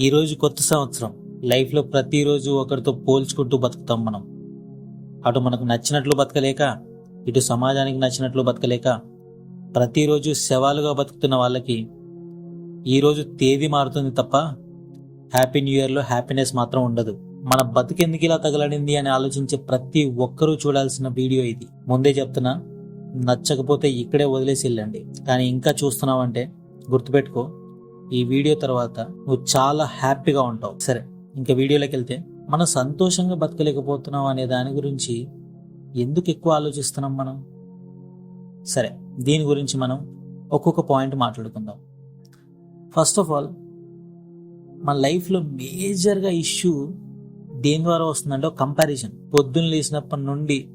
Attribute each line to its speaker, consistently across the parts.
Speaker 1: ఈరోజు కొత్త సంవత్సరం. లైఫ్లో ప్రతిరోజు ఒకరితో పోల్చుకుంటూ బతుకుతాం మనం. అటు మనకు నచ్చినట్లు బతకలేక ఇటు సమాజానికి నచ్చినట్లు బతకలేక ప్రతిరోజు శవాలుగా బతుకుతున్న వాళ్ళకి ఈరోజు తేదీ మారుతుంది తప్ప హ్యాపీ న్యూ ఇయర్లో హ్యాపీనెస్ మాత్రం ఉండదు. మన బతుకెందుకు ఇలా తగలడింది అని ఆలోచించే ప్రతి ఒక్కరూ చూడాల్సిన వీడియో ఇది. ముందే చెప్తున్నా నచ్చకపోతే ఇక్కడే వదిలేసి వెళ్ళండి. కానీ ఇంకా చూస్తున్నావంటే గుర్తుపెట్టుకో ఈ వీడియో తర్వాత నువ్వు చాలా హ్యాపీగా ఉంటావు. సరే ఇంకా వీడియోలోకి వెళ్తే మనం సంతోషంగా బతకలేకపోతున్నాం అనే దాని గురించి ఎందుకు ఎక్కువ ఆలోచిస్తున్నాం మనం? సరే దీని గురించి మనం ఒక్కొక్క పాయింట్ మాట్లాడుకుందాం. ఫస్ట్ ఆఫ్ ఆల్ మన లైఫ్లో మేజర్గా ఇష్యూ దేని ద్వారా వస్తుందంటే కంపారిజన్ పొద్దున్న లేచినప్పటి నుండి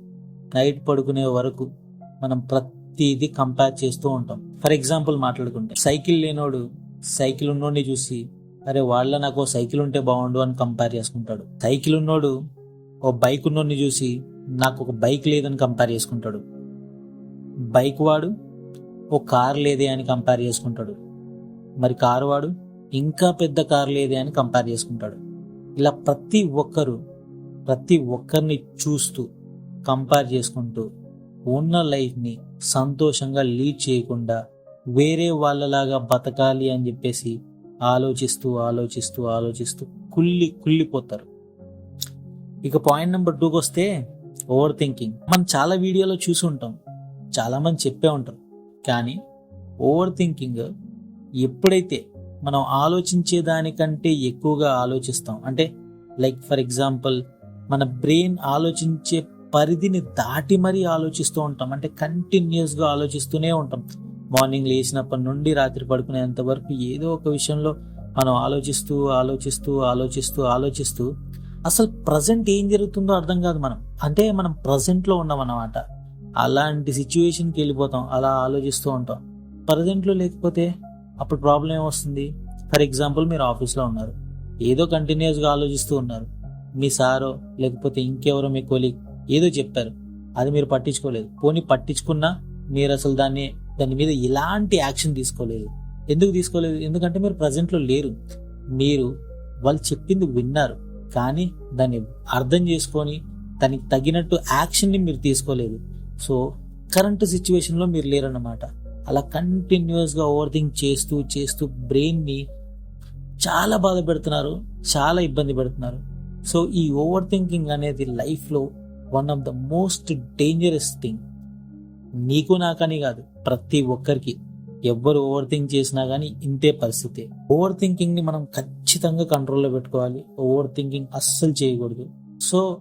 Speaker 1: నైట్ పడుకునే వరకు మనం ప్రతిదీ కంపేర్ చేస్తూ ఉంటాం. ఫర్ ఎగ్జాంపుల్ మాట్లాడుకుంటే సైకిల్ లేనోడు సైకిల్ ఉన్నోడిని చూసి అరే వాళ్ళ నాకు ఓ సైకిల్ ఉంటే బాగుండు అని కంపేర్ చేసుకుంటాడు. సైకిల్ ఉన్నోడు ఓ బైక్ ఉన్నోడిని చూసి నాకు ఒక బైక్ లేదని కంపేర్ చేసుకుంటాడు. బైక్ వాడు ఓ కార్ లేదే అని కంపేర్ చేసుకుంటాడు. మరి కారు వాడు ఇంకా పెద్ద కార్ లేదే అని కంపేర్ చేసుకుంటాడు. ఇలా ప్రతి ఒక్కరు ప్రతి ఒక్కరిని చూస్తూ కంపేర్ చేసుకుంటూ ఉన్న లైఫ్ని సంతోషంగా లీడ్ చేయకుండా వేరే వాళ్ళలాగా బతకాలి అని చెప్పేసి ఆలోచిస్తూ ఆలోచిస్తూ ఆలోచిస్తూ కుళ్ళి కుళ్ళిపోతారు. ఇక పాయింట్ నెంబర్ టూకి వస్తే ఓవర్ థింకింగ్ మనం చాలా వీడియోలో చూసి ఉంటాం. చాలామంది చెప్పే ఉంటారు. కానీ ఓవర్ థింకింగ్ ఎప్పుడైతే మనం ఆలోచించే దానికంటే ఎక్కువగా ఆలోచిస్తాం అంటే లైక్ ఫర్ ఎగ్జాంపుల్ మన బ్రెయిన్ ఆలోచించే పరిధిని దాటి మరీ ఆలోచిస్తూ ఉంటాం. అంటే కంటిన్యూస్గా ఆలోచిస్తూనే ఉంటాం. మార్నింగ్ లేచినప్పటి నుండి రాత్రి పడుకునేంత వరకు ఏదో ఒక విషయంలో మనం ఆలోచిస్తూ ఆలోచిస్తూ ఆలోచిస్తూ ఆలోచిస్తూ అసలు ప్రజెంట్ ఏం జరుగుతుందో అర్థం కాదు మనం. అంటే మనం ప్రజెంట్లో ఉన్నాం అన్నమాట అలాంటి సిచ్యువేషన్కి వెళ్ళిపోతాం. అలా ఆలోచిస్తూ ఉంటాం. ప్రజెంట్లో లేకపోతే అప్పుడు ప్రాబ్లం ఏమొస్తుంది? ఫర్ ఎగ్జాంపుల్ మీరు ఆఫీస్లో ఉన్నారు. ఏదో కంటిన్యూస్గా ఆలోచిస్తూ ఉన్నారు. మీ సారో లేకపోతే ఇంకెవరో మీ కొలీగ్ ఏదో చెప్పారు. అది మీరు పట్టించుకోలేదు. పోనీ పట్టించుకున్నా మీరు అసలు దాన్ని దాని మీద ఎలాంటి యాక్షన్ తీసుకోలేదు. ఎందుకు తీసుకోలేదు? ఎందుకంటే మీరు ప్రజెంట్లో లేరు. మీరు వాళ్ళు చెప్పింది విన్నారు. కానీ దాన్ని అర్థం చేసుకొని దానికి తగినట్టు యాక్షన్ని మీరు తీసుకోలేదు. సో కరెంట్ సిచ్యువేషన్లో మీరు లేరన్నమాట. అలా కంటిన్యూస్గా ఓవర్ థింక్ చేస్తూ చేస్తూ బ్రెయిన్ని చాలా బాధ పెడుతున్నారు. చాలా ఇబ్బంది పెడుతున్నారు. సో ఈ ఓవర్ థింకింగ్ అనేది లైఫ్లో one of the most dangerous thing. నీకు నాకని కాదు ప్రతి ఒక్కరికి. ఎవ్వరు ఓవర్ థింక్ చేసినా కానీ ఇంతే పరిస్థితి. ఓవర్ థింకింగ్ని మనం ఖచ్చితంగా కంట్రోల్లో పెట్టుకోవాలి. ఓవర్ థింకింగ్ అస్సలు చేయకూడదు. సో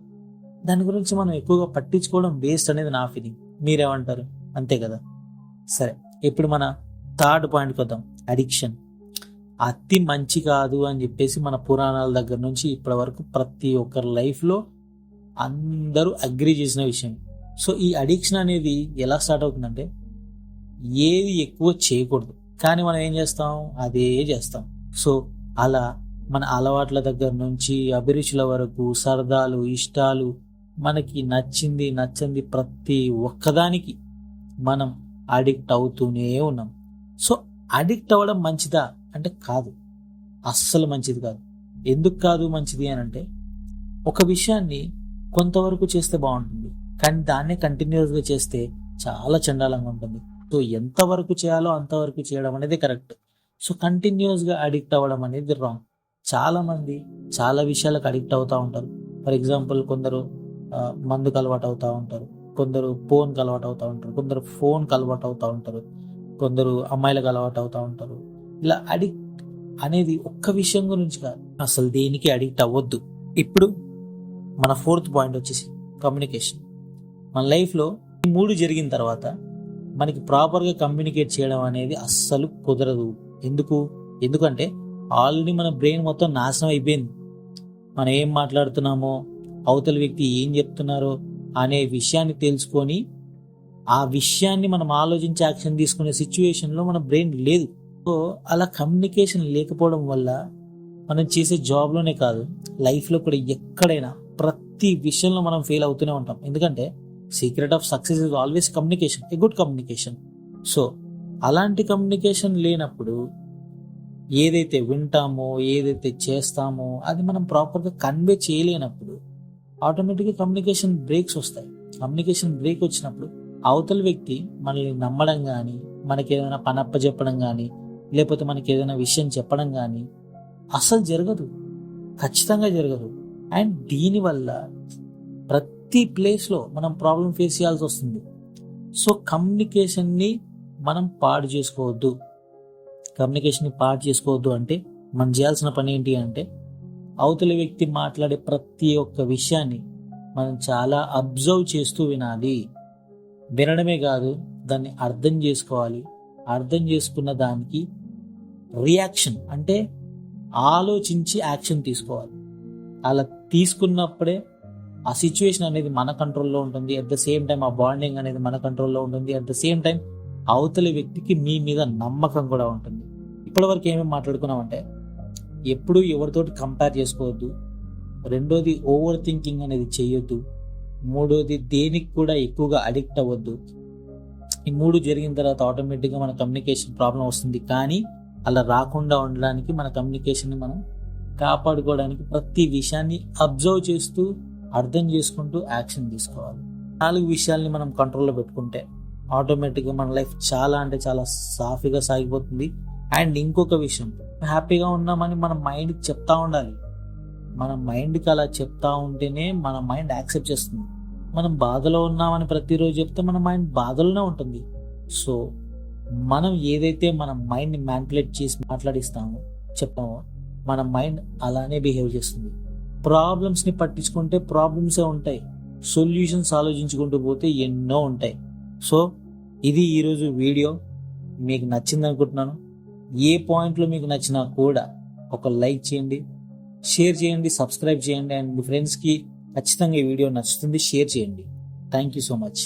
Speaker 1: దాని గురించి మనం ఎక్కువగా పట్టించుకోవడం వేస్ట్ అనేది నా ఫీలింగ్ మీరేమంటారు? అంతే కదా? సరే ఇప్పుడు మన థర్డ్ పాయింట్కి వద్దాం. అడిక్షన్ అతి మంచి కాదు అని చెప్పేసి మన పురాణాల దగ్గర నుంచి ఇప్పటి వరకు ప్రతి ఒక్కరి లైఫ్లో అందరూ అగ్రి చేసిన విషయం. సో ఈ అడిక్షన్ అనేది ఎలా స్టార్ట్ అవుతుందంటే ఏది ఎక్కువ చేయకూడదు. కానీ మనం ఏం చేస్తాం? అదే చేస్తాం. సో అలా మన అలవాట్ల దగ్గర నుంచి అభిరుచుల వరకు సరదాలు ఇష్టాలు మనకి నచ్చింది నచ్చింది ప్రతి ఒక్కదానికి మనం అడిక్ట్ అవుతూనే ఉన్నాం. సో అడిక్ట్ అవ్వడం మంచిదా? అంటే కాదు. అస్సలు మంచిది కాదు. ఎందుకు కాదు మంచిది అని అంటే ఒక విషయాన్ని కొంతవరకు చేస్తే బాగుంటుంది. కానీ దాన్నే కంటిన్యూస్గా చేస్తే చాలా చండాలంగా ఉంటుంది. సో ఎంతవరకు చేయాలో అంతవరకు చేయడం అనేది కరెక్ట్. సో కంటిన్యూస్గా అడిక్ట్ అవ్వడం అనేది రాంగ్ చాలామంది చాలా విషయాలకు అడిక్ట్ అవుతూ ఉంటారు. ఫర్ ఎగ్జాంపుల్ కొందరు మందుకు అలవాటు అవుతూ ఉంటారు. కొందరు ఫోన్కి అలవాటు అవుతూ ఉంటారు. కొందరు ఫోన్కి అలవాటు అవుతూ ఉంటారు. కొందరు అమ్మాయిలకు అలవాటు అవుతూ ఉంటారు. ఇలా అడిక్ట్ అనేది ఒక్క విషయం గురించి కాదు. అసలు దేనికి అడిక్ట్ అవ్వద్దు. ఇప్పుడు మన ఫోర్త్ పాయింట్ వచ్చేసి కమ్యూనికేషన్ మన లైఫ్లో ఈ మూడు జరిగిన తర్వాత మనకి ప్రాపర్గా కమ్యూనికేట్ చేయడం అనేది అస్సలు కుదరదు. ఎందుకు? ఎందుకంటే ఆల్రెడీ మన బ్రెయిన్ మొత్తం నాశనం అయిపోయింది. మనం ఏం మాట్లాడుతున్నామో అవతల వ్యక్తి ఏం చెప్తున్నారో అనే విషయాన్ని తెలుసుకొని ఆ విషయాన్ని మనం ఆలోచించి యాక్షన్ తీసుకునే సిచ్యువేషన్లో మన బ్రెయిన్ లేదు. సో అలా కమ్యూనికేషన్ లేకపోవడం వల్ల మనం చేసే జాబ్లోనే కాదు లైఫ్లో కూడా ఎక్కడైనా ప్రతి విషయంలో మనం ఫెయిల్ అవుతూనే ఉంటాం. ఎందుకంటే secret of success is always communication a good communication. So అలాంటి కమ్యూనికేషన్ లేనప్పుడు ఏదైతే వింటామో ఏదైతే చేస్తామో అది మనం ప్రాపర్గా కన్వే చేయలేనప్పుడు ఆటోమేటిక్గా కమ్యూనికేషన్ బ్రేక్స్ వస్తాయి. కమ్యూనికేషన్ బ్రేక్ వచ్చినప్పుడు అవతల వ్యక్తి మనల్ని నమ్మడం కానీ మనకి ఏదైనా పనప్ప చెప్పడం కానీ లేకపోతే మనకి ఏదైనా విషయం చెప్పడం కానీ అసలు జరగదు. ఖచ్చితంగా జరగదు. అండ్ దీనివల్ల ప్రతి ప్రతి ప్లేస్లో మనం ప్రాబ్లం ఫేస్ చేయాల్సి వస్తుంది. సో కమ్యూనికేషన్ని మనం పాడు చేసుకోవద్దు. కమ్యూనికేషన్ని పాడు చేసుకోవద్దు అంటే మనం చేయాల్సిన పని ఏంటి అంటే అవతలి వ్యక్తి మాట్లాడే ప్రతి ఒక్క విషయాన్ని మనం చాలా అబ్జర్వ్ చేస్తూ వినాలి. వినడమే కాదు దాన్ని అర్థం చేసుకోవాలి. అర్థం చేసుకున్న దానికి రియాక్షన్ అంటే ఆలోచించి యాక్షన్ తీసుకోవాలి. అలా తీసుకున్నప్పుడే ఆ సిచ్యువేషన్ అనేది మన కంట్రోల్లో ఉంటుంది. అట్ ద సేమ్ టైం ఆ బాండింగ్ అనేది మన కంట్రోల్లో ఉంటుంది. అట్ ద సేమ్ టైం అవతలి వ్యక్తికి మీ మీద నమ్మకం కూడా ఉంటుంది. ఇప్పటివరకు ఏమేమి మాట్లాడుకున్నామంటే ఎప్పుడు ఎవరితోటి కంపేర్ చేసుకోవద్దు. రెండోది ఓవర్ థింకింగ్ అనేది చేయొద్దు. మూడోది దేనికి కూడా ఎక్కువగా అడిక్ట్ అవ్వద్దు. ఈ మూడు జరిగిన తర్వాత ఆటోమేటిక్గా మన కమ్యూనికేషన్ ప్రాబ్లం వస్తుంది. కానీ అలా రాకుండా ఉండడానికి మన కమ్యూనికేషన్ని మనం కాపాడుకోవడానికి ప్రతి విషయాన్ని అబ్జర్వ్ చేస్తూ అర్థం చేసుకుంటూ యాక్షన్ తీసుకోవాలి. నాలుగు విషయాల్ని మనం కంట్రోల్లో పెట్టుకుంటే ఆటోమేటిక్గా మన లైఫ్ చాలా అంటే చాలా సాఫీగా సాగిపోతుంది. అండ్ ఇంకొక విషయం హ్యాపీగా ఉన్నామని మన మైండ్కి చెప్తా ఉండాలి. మన మైండ్కి అలా చెప్తా ఉంటేనే మన మైండ్ యాక్సెప్ట్ చేస్తుంది. మనం బాధలో ఉన్నామని ప్రతిరోజు చెప్తే మన మైండ్ బాధలోనే ఉంటుంది. సో మనం ఏదైతే మన మైండ్ని మ్యాన్పులేట్ చేసి మాట్లాడిస్తామో చెప్పామో మన మైండ్ అలానే బిహేవ్ చేస్తుంది. ప్రాబ్లమ్స్ని పట్టించుకుంటే ప్రాబ్లమ్సే ఉంటాయి. సొల్యూషన్స్ ఆలోచించుకుంటూ పోతే ఎన్నో ఉంటాయి. సో ఇది ఈరోజు వీడియో. మీకు నచ్చింది అనుకుంటున్నాను ఏ పాయింట్లో మీకు నచ్చినా కూడా ఒక లైక్ చేయండి షేర్ చేయండి సబ్స్క్రైబ్ చేయండి. అండ్ మీ ఫ్రెండ్స్కి ఖచ్చితంగా ఈ వీడియో నచ్చుతుంది షేర్ చేయండి. Thank you so much